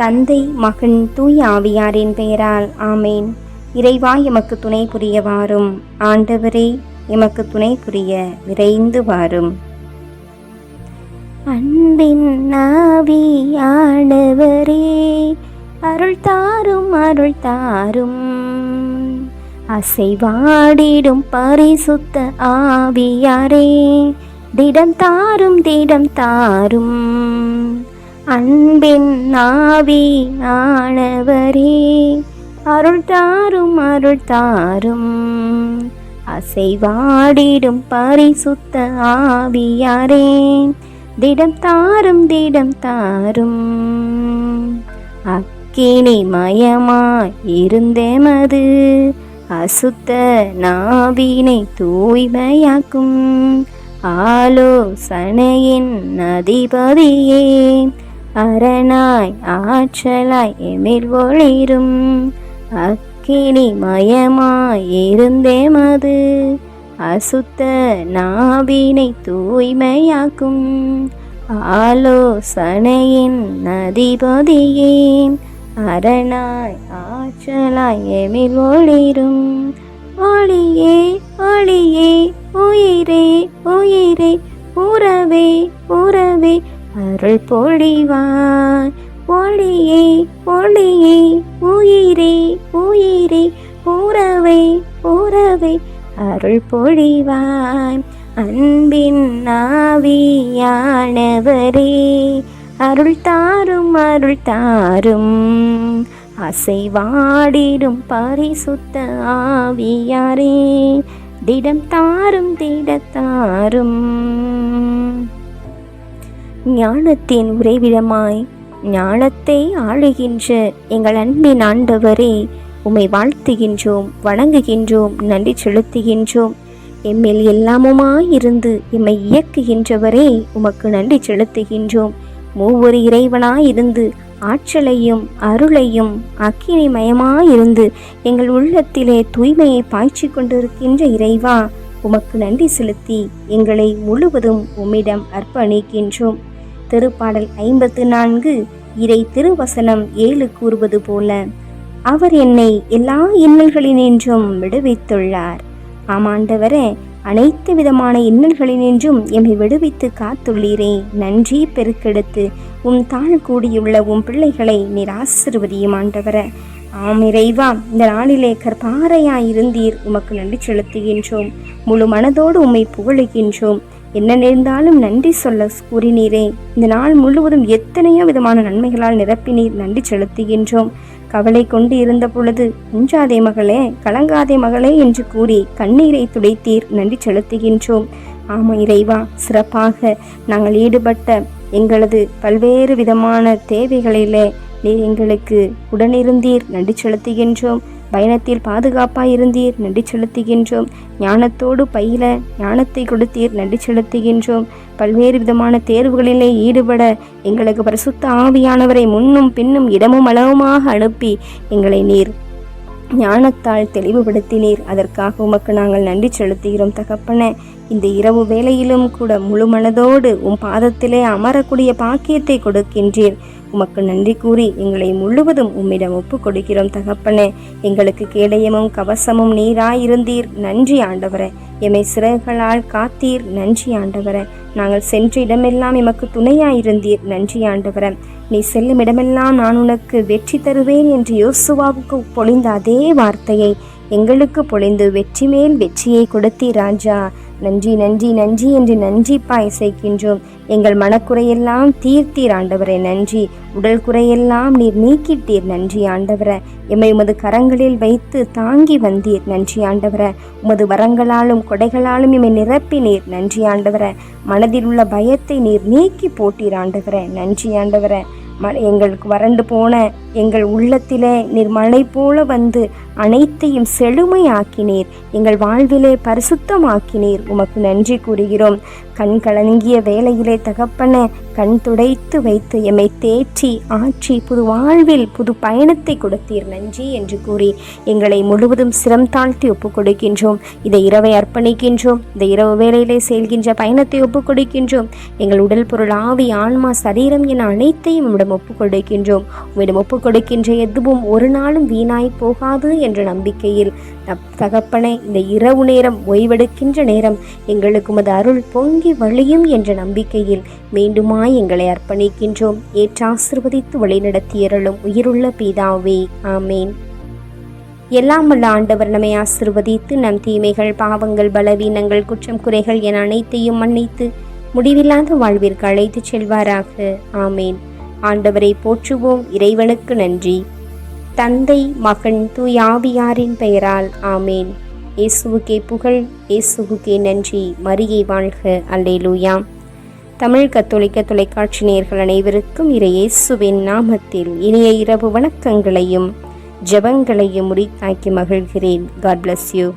தந்தை மகன் தூய ஆவியாரின் பெயரால் ஆமேன். இறைவா எமக்கு துணை புரிய வாரும். ஆண்டவரே எமக்கு துணை புரிய விரைந்து வாரும். அன்பின் ஆவியானவரே அருள் தாரும் அருள் தாரும். அசைவாடிடும் பரிசுத்த ஆவியாரே திடம் தாரும் திடம் தாரும். அன்பின் நாவி ஆனவரே. அருள் தாரும் அருள் தாரும். அசைவாடிடும் பரிசுத்த ஆவியாரே. திடம் தாரும் திடம் தாரும். அக்கினி மயமாய் இருந்தேமது. அசுத்த நாவினை தூய்மையாக்கும். ஆலோசனையின் அதிபதியே. அரணாய் ஆற்றலாய் எமில் ஒளிரும். அக்கினி மயமாய் இருந்தேமது. அசுத்த நாவினை தூய்மையாக்கும் ஆலோசனையின் நதிபதியின் அரணாய் ஆற்றலாய் எமில் ஒளிரும். ஒளியே ஒளியே உயிரே உயிரே உறவே உறவே அருள் பொழிவாய். ஒளியே ஒளியே உயிரே உயிரே உறவே உறவே அருள் பொழிவாய். அன்பின் நாவியானவரே அருள் தாரும் அருள் தாரும். அசைவாடிடும் பரிசுத்த ஆவியாரே திடம் தாரும் திடத்தாரும் ஞானத்தின் உறைவிடமாய் ஞானத்தை ஆளுகின்ற எங்கள் அன்பின் ஆண்டவரே உம்மை வாழ்த்துகின்றோம் வணங்குகின்றோம் நன்றி செலுத்துகின்றோம். எம்மில் எல்லாமுமாயிருந்து எம்மை இயக்குகின்றவரே உமக்கு நன்றி செலுத்துகின்றோம். மூவொரு இறைவனாயிருந்து ஆற்றலையும் அருளையும் அக்கினிமயமாயிருந்து எங்கள் உள்ளத்திலே தூய்மையை பாய்ச்சி கொண்டிருக்கின்ற இறைவா உமக்கு நன்றி செலுத்தி எங்களை முழுவதும் உம்மிடம் அர்ப்பணிக்கின்றோம். திருப்பாடல் ஐம்பத்து நான்கு இறை திருவசனம் ஏழு கூறுவது போல அவர் என்னை எல்லா இன்னல்களினின்றும் விடுவித்துள்ளார். ஆமாண்டவரே அனைத்து விதமான இன்னல்களினின்றும் எம்மை விடுவித்து காத்துள்ளீரே. நன்றி பெருக்கெடுத்து உம் தாழ் கூடியுள்ள உம் பிள்ளைகளை நீர் ஆசிர்வதியும் ஆண்டவரே ஆம் இறைவா இந்த நாளிலே கற்பாறையாயிருந்தீர் உமக்கு நன்றி செலுத்துகின்றோம். முழு மனதோடு உம்மை புகழுகின்றோம். என்ன நேர்ந்தாலும் நன்றி சொல்ல கூறினீரே. இந்த நாள் முழுவதும் எத்தனையோ விதமான நன்மைகளால் நிரப்பினீர். நன்றி செலுத்துகின்றோம். கவலை கொண்டு இருந்த பொழுது உஞ்சாதே மகளே கலங்காதே மகளே என்று கூறி கண்ணீரை துடைத்தீர். நன்றி செலுத்துகின்றோம். ஆமா இறைவா சிறப்பாக நாங்கள் ஈடுபட்ட எங்களது பல்வேறு விதமான தேவைகளிலே நீர் எங்களுக்கு உடனிருந்தீர் நன்றி செலுத்துகின்றோம். பயணத்தில் பாதுகாப்பாயிருந்தீர் நன்றி செலுத்துகின்றோம். ஞானத்தோடு பயில ஞானத்தை கொடுத்தீர் நன்றி செலுத்துகின்றோம். பல்வேறு விதமான தேர்வுகளிலே ஈடுபட எங்களுக்கு பரிசுத்த ஆவியானவரை முன்னும் பின்னும் இடமும் அளவுமாக அனுப்பி எங்களை நீர் ஞானத்தால் தெளிவுபடுத்தினீர். அதற்காக உமக்கு நாங்கள் நன்றி செலுத்துகிறோம் தகப்பன. இந்த இரவு வேளையிலும் கூட முழு மனதோடு உம் பாதத்திலே அமரக்கூடிய பாக்கியத்தை கொடுக்கின்றீர். உமக்கு நன்றி கூறி எங்களை முழுவதும் உம்மிடம் ஒப்பு கொடுக்கிறோம் தகப்பனே. எங்களுக்கு கேடயமும் கவசமும் நீராயிருந்தீர். நன்றி ஆண்டவரே. எமை சிறகுகளால் காத்தீர். நன்றி ஆண்டவரே. நாங்கள் சென்ற இடமெல்லாம் எமக்கு துணையாயிருந்தீர். நன்றி ஆண்டவரே. நீ செல்லும் இடமெல்லாம் நான் உனக்கு வெற்றி தருவேன் என்று யோசுவாவுக்கு பொழிந்த அதே வார்த்தையை எங்களுக்கு பொழிந்து வெற்றி மேல் வெற்றியை கொடுத்தீர் ராஜா. நன்றி நன்றி நன்றி என்று நன்றி இசைக்கின்றோம் எங்கள் மனக்குறையெல்லாம் தீர்த்தீர் ஆண்டவரே நன்றி. உடல் குறையெல்லாம் நீர் நீக்கிட்டீர் நன்றி ஆண்டவரே. எம்மை உமது கரங்களில் வைத்து தாங்கி வந்தீர் நன்றி ஆண்டவரே. உமது வரங்களாலும் கொடைகளாலும் எம்மை நிரப்பினீர் நன்றி ஆண்டவரே. மனதில் உள்ள பயத்தை நீர் நீக்கி போட்டீர் ஆண்டவரே நன்றி ஆண்டவரே. ம எங்களுக்கு வறண்டு போன எங்கள் உள்ளத்திலே நீர் மழை போல வந்து அனைத்தையும் செழுமையாக்கினீர். எங்கள் வாழ்விலே பரிசுத்தமாக்கினீர். உமக்கு நன்றி கூறுகிறோம். கண் கலங்கிய வேலையிலே தகப்பன கண் துடைத்து வைத்து எம்மை தேற்றி ஆற்றி புது வாழ்வில் புது பயணத்தை கொடுத்தீர். நன்றி என்று கூறி எங்களை முழுவதும் சிரம் தாழ்த்தி ஒப்புக் கொடுக்கின்றோம் இதை இரவை அர்ப்பணிக்கின்றோம். இந்த இரவு வேலையிலே செல்கின்ற பயணத்தை ஒப்புக் கொடுக்கின்றோம் எங்கள் உடல் பொருள் ஆவி ஆன்மா சரீரம் என அனைத்தையும் உம்மிடம் ஒப்புக் கொடுக்கின்றோம் உம்மிடம் ஒப்புக் கொடுக்கின்ற எதுவும் ஒரு நாளும் வீணாய் போகாது என்ற நம்பிக்கையில் தப்- இந்த இரவு நேரம் ஓய்வெடுக்கின்ற நேரம் எங்களுக்கு உமது அருள் பொங்கி வழியும் என்ற நம்பிக்கையில் மீண்டுமாய் எங்களை அர்ப்பணிக்கின்றோம். ஏற்றாசிர்வதித்து வழிநடத்தியருளும் உயிருள்ள பீதாவே ஆமேன். எல்லாம் வல்ல ஆண்டவர் நம்மை ஆசிர்வதித்து நம் தீமைகள் பாவங்கள் பலவீனங்கள் குற்றம் குறைகள் என அனைத்தையும் மன்னித்து முடிவில்லாத வாழ்விற்கு அழைத்துச் செல்வாராக ஆமேன். ஆண்டவரை போற்றுவோம். இறைவனுக்கு நன்றி. தந்தை மகன் தூயாவியாரின் பெயரால் ஆமேன். இயேசுவுக்கே புகழ் இயேசுவுக்கே நன்றி. மரியை வாழ்க. அல்லேலூயா. தமிழ் கத்தோலிக்க தொலைக்காட்சி நேயர்கள் அனைவருக்கும் இறை இயேசுவின் நாமத்தில் இனிய இரவு வணக்கங்களையும் ஜெபங்களையும் உரித்தாக்கி மகிழ்கிறேன். God bless you